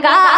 Gaga.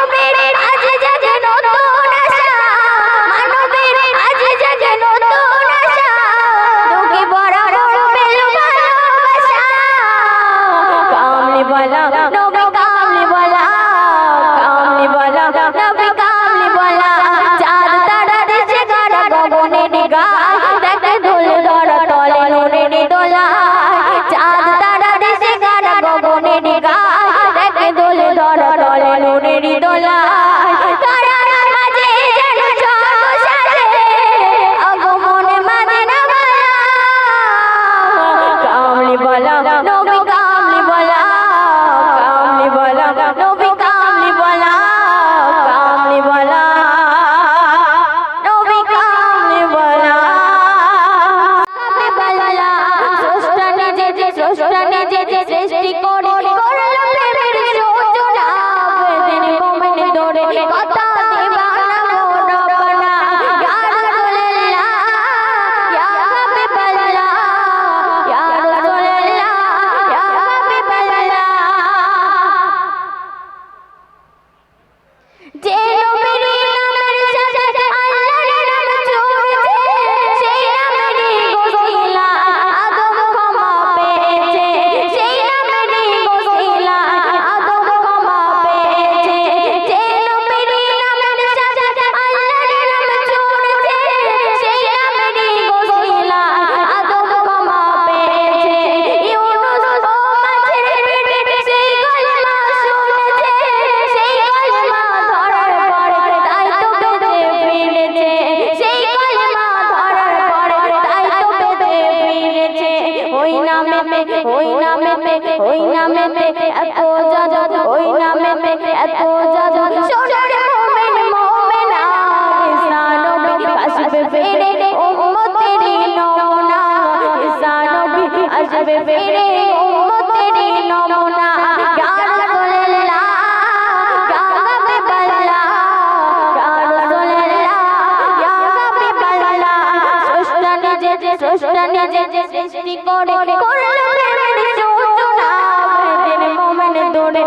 এত জাদু সোনার মোমেন, মোমেনা ঈসা নবী আসবে ফিরে উম্মতের নমুনা। ঈসা নবী আসবে ফিরে উম্মতের নমুনা। স্রষ্টা নিজে যে সৃষ্টি করে করলেন মোমেন দৌড়ে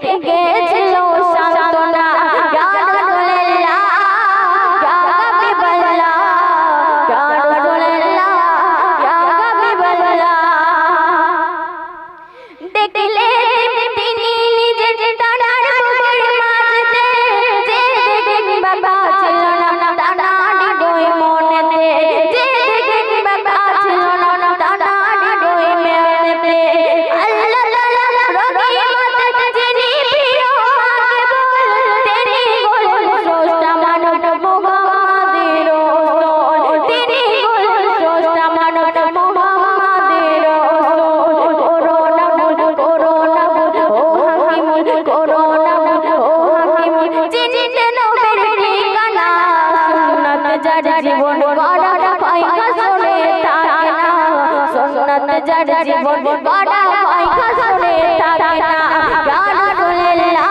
get জীবন বড় পয়সা শুনে থাকে না ইয়া রাসূলুল্লাহ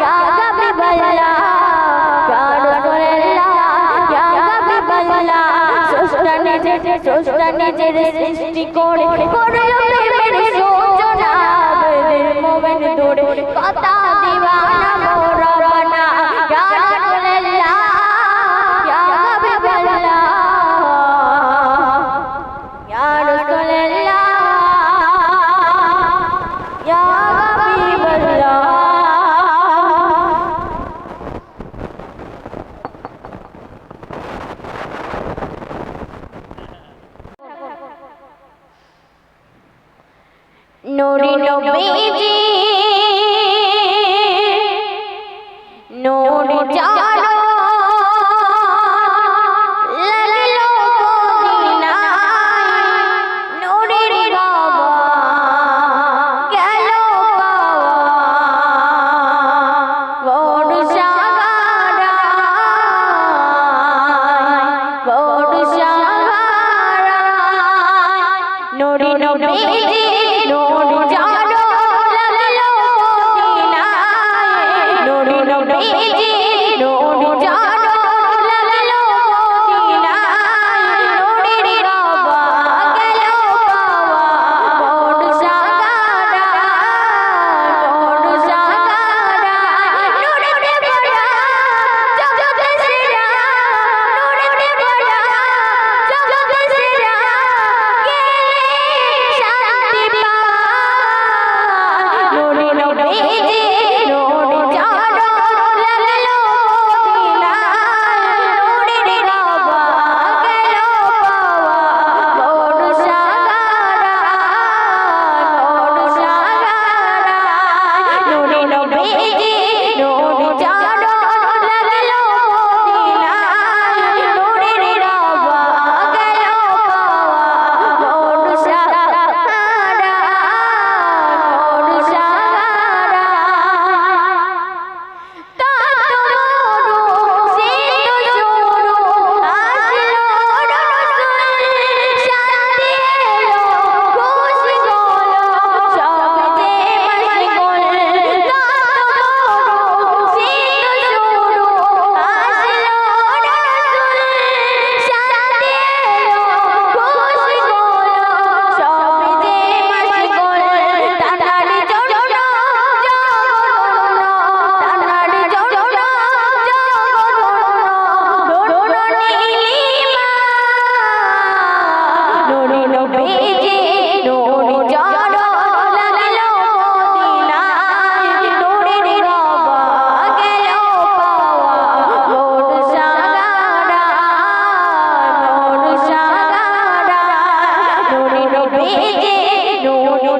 ইয়া হাবিবাল্লাহ ইয়া রাসূলুল্লাহ ইয়া হাবিবাল্লাহ সুস্থ নিজে সুস্থ নিজের সৃষ্টি করে করল প্রেমের সূচনা মোমেন দূরে কথা দিওয়ানা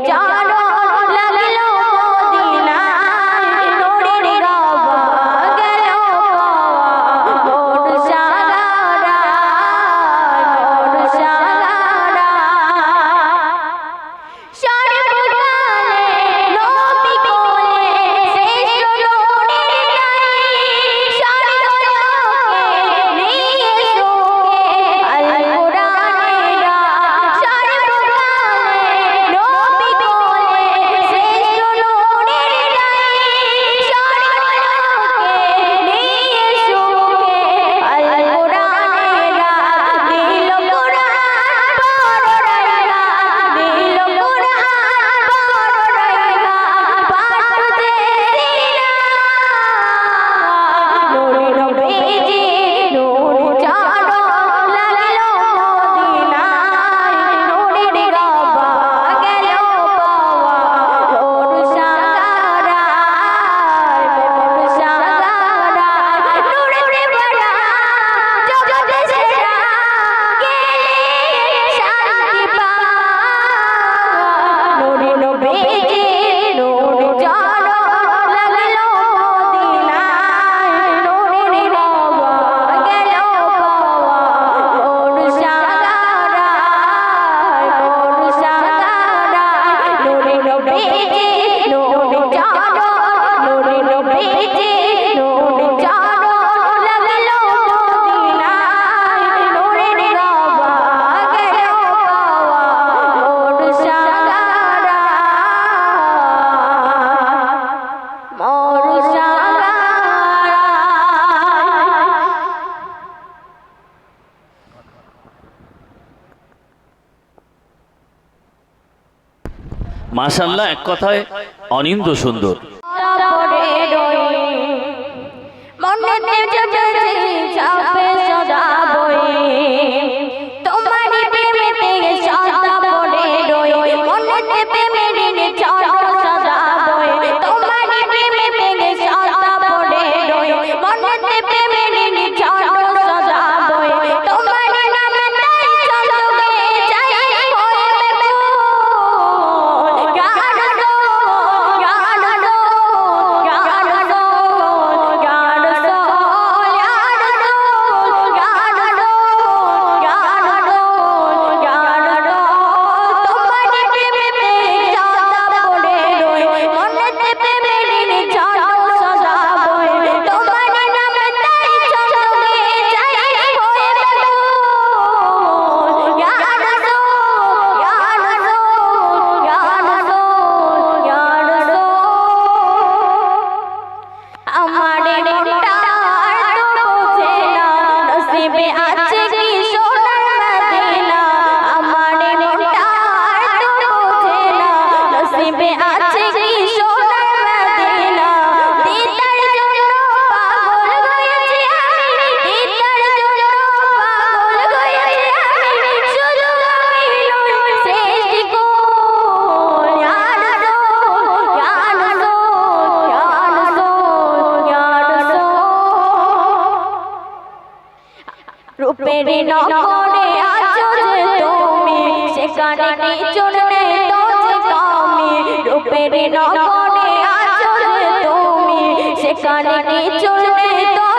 জান মাশাল্লাহ এক কথায় অনিন্দ সুন্দর। মনে চাপে সদা নসিবে আছে কি সোনার মদিনা? দিদার রূপের নগরে আছো তুমি সেখানে চলে নগরে আছো তুমি সেখানে কি চলবে তো